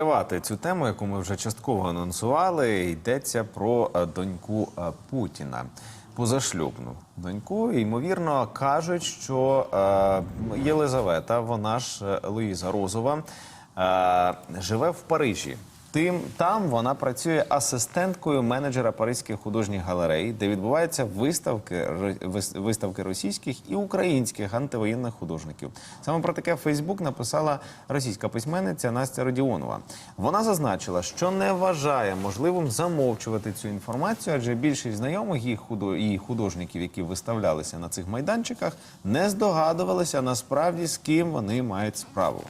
Тривати цю тему, яку ми вже частково анонсували, йдеться про е, доньку е, Путіна. Позашлюбну доньку, ймовірно, кажуть, що е, Єлизавета, вона ж е, Луїза Розова, е, живе в Парижі. Тим там вона працює асистенткою менеджера Паризьких художніх галерей, де відбуваються виставки виставки російських і українських антивоєнних художників. Саме про таке Фейсбук написала російська письменниця Настя Родіонова. Вона зазначила, що не вважає можливим замовчувати цю інформацію, адже більшість знайомих її художників, які виставлялися на цих майданчиках, не здогадувалися насправді з ким вони мають справу.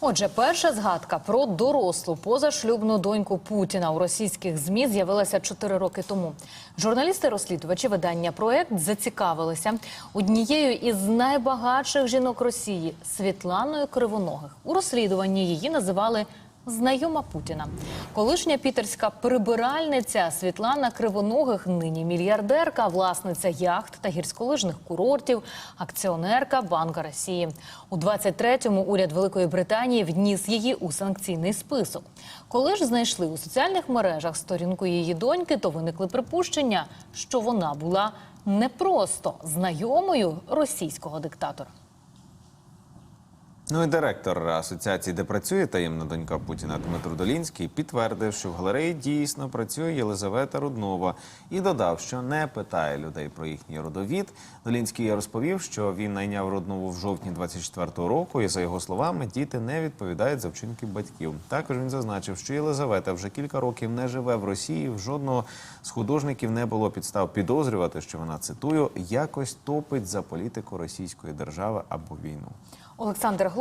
Отже, перша згадка про дорослу позашлюбну доньку Путіна у російських змі з'явилася чотири роки тому. Журналісти-розслідувачі видання проект зацікавилися однією із найбагатших жінок Росії Світланою Кривоногих. У розслідуванні її називали. Знайома Путіна, колишня пітерська прибиральниця Світлана Кривоногих, нині мільярдерка, власниця яхт та гірськолижних курортів, акціонерка Банка Росії. У 23-му уряд Великої Британії вніс її у санкційний список. Коли ж знайшли у соціальних мережах сторінку її доньки, то виникли припущення, що вона була не просто знайомою російського диктатора. Ну і директор асоціації, де працює таємна донька Путіна Дмитро Долінський, підтвердив, що в галереї дійсно працює Єлизавета Руднова і додав, що не питає людей про їхній родовід. Долінський розповів, що він найняв Руднову в жовтні 24-го року, і за його словами, діти не відповідають за вчинки батьків. Також він зазначив, що Єлизавета вже кілька років не живе в Росії. В жодного з художників не було підстав підозрювати, що вона цитую якось топить за політику російської держави або війну. Олександр